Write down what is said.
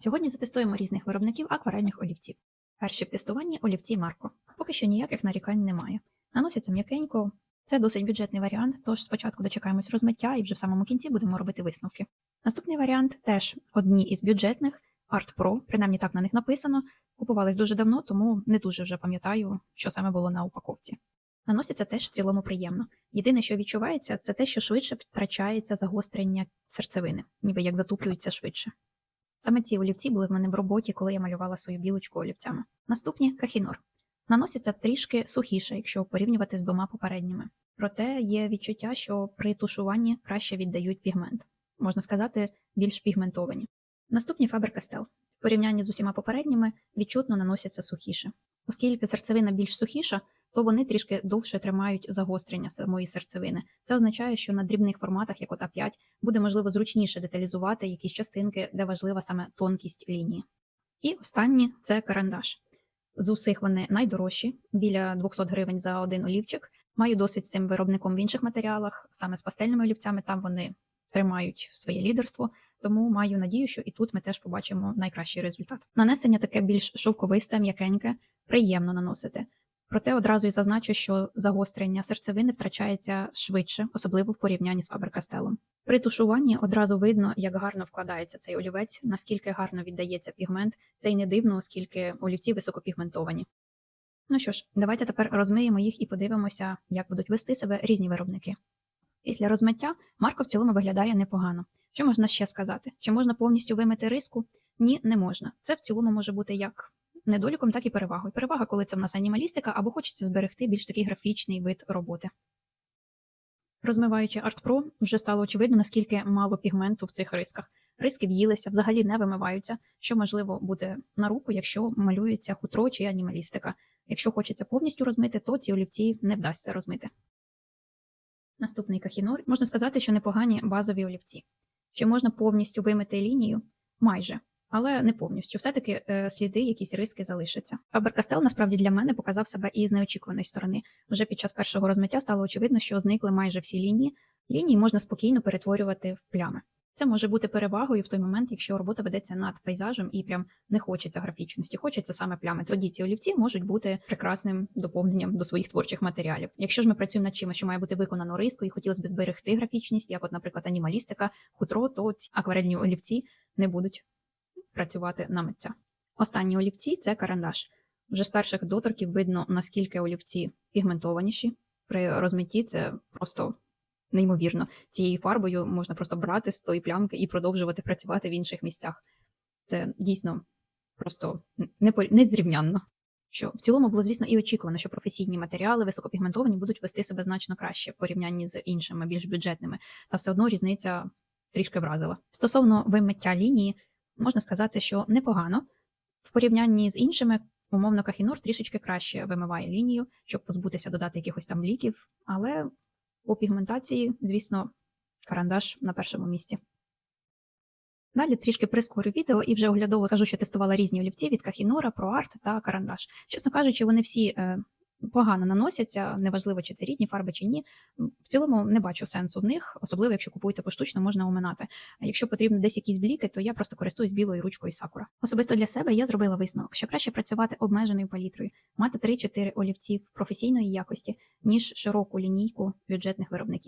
Сьогодні затестуємо різних виробників акварельних олівців. Перші в тестуванні олівці Марко. Поки що ніяких нарікань немає. Наносяться м'якенько. Це досить бюджетний варіант, тож спочатку дочекаємось розмиття і вже в самому кінці будемо робити висновки. Наступний варіант теж одні із бюджетних Art Pro, принаймні так на них написано. Купувались дуже давно, тому не дуже вже пам'ятаю, що саме було на упаковці. Наноситься теж в цілому приємно. Єдине, що відчувається, це те, що швидше втрачається загострення серцевини, ніби як затуплюється швидше. Саме ці олівці були в мене в роботі, коли я малювала свою білочку олівцями. Наступні кахінор. Наносяться трішки сухіше, якщо порівнювати з двома попередніми. Проте є відчуття, що при тушуванні краще віддають пігмент, можна сказати, більш пігментовані. Наступні Faber-Castell. В порівнянні з усіма попередніми відчутно наносяться сухіше. Оскільки серцевина більш сухіша, то вони трішки довше тримають загострення самої серцевини. Це означає, що на дрібних форматах, як от А5, буде можливо зручніше деталізувати якісь частинки, де важлива саме тонкість лінії. І останні це карандаш. З усіх вони найдорожчі, біля 200 гривень за один олівчик. Маю досвід з цим виробником в інших матеріалах, саме з пастельними олівцями. Там вони тримають своє лідерство, тому маю надію, що і тут ми теж побачимо найкращий результат. Нанесення таке більш шовковисте, м'якеньке, приємно наносити. Проте одразу й зазначу, що загострення серцевини втрачається швидше, особливо в порівнянні з Faber-Castell. При тушуванні одразу видно, як гарно вкладається цей олівець, наскільки гарно віддається пігмент. Це й не дивно, оскільки олівці високопігментовані. Ну що ж, давайте тепер розмиємо їх і подивимося, як будуть вести себе різні виробники. Після розмиття Марко в цілому виглядає непогано. Що можна ще сказати? Чи можна повністю вимити риску? Ні, не можна. Це в цілому може бути як недоліком, так і перевагою. Перевага, коли це в нас анімалістика, або хочеться зберегти більш такий графічний вид роботи. Розмиваючи Art Pro, вже стало очевидно, наскільки мало пігменту в цих рисках. Риски в'їлися, взагалі не вимиваються, що можливо буде на руку, якщо малюється хутро чи анімалістика. Якщо хочеться повністю розмити, то ці олівці не вдасться розмити. Наступний кахінор можна сказати, що непогані базові олівці. Чи можна повністю вимити лінію? Майже, але не повністю. Все-таки е, сліди, якісь риски залишаться. Faber-Castell насправді для мене показав себе і з неочікуваної сторони. Вже під час першого розмиття стало очевидно, що зникли майже всі лінії. Лінії можна спокійно перетворювати в плями. Це може бути перевагою в той момент, якщо робота ведеться над пейзажем і прям не хочеться графічності, хочеться саме плями. Тоді ці олівці можуть бути прекрасним доповненням до своїх творчих матеріалів. Якщо ж ми працюємо над чимось, що має бути виконано риску, і хотілося б зберегти графічність, як, от, наприклад, анімалістика, хутро, то ці акварельні олівці не будуть працювати на митця. Останні олівці це карандаш. Вже з перших доторків видно, наскільки олівці пігментованіші. При розмитті це просто неймовірно. Цією фарбою можна просто брати з тої плямки і продовжувати працювати в інших місцях. Це дійсно просто незрівнянно. Що в цілому було, звісно, і очікувано, що професійні матеріали високопігментовані будуть вести себе значно краще в порівнянні з іншими, більш бюджетними, та все одно різниця трішки вразила. Стосовно вимиття лінії, можна сказати, що непогано. В порівнянні з іншими, умовно, Кахінор трішечки краще вимиває лінію, щоб позбутися додати якихось там ліків, але по пігментації, звісно, карандаш на першому місці. Далі трішки прискорю відео і вже оглядово скажу, що тестувала різні олівці від Кахінора, ProArt та карандаш. Чесно кажучи, вони всі е, погано наносяться, неважливо, чи це рідні фарби чи ні. В цілому не бачу сенсу в них, особливо якщо купуєте поштучно, можна оминати. А якщо потрібно десь якісь бліки, то я просто користуюсь білою ручкою сакура. Особисто для себе я зробила висновок, що краще працювати обмеженою палітрою, мати 3-4 олівців професійної якості, ніж широку лінійку бюджетних виробників.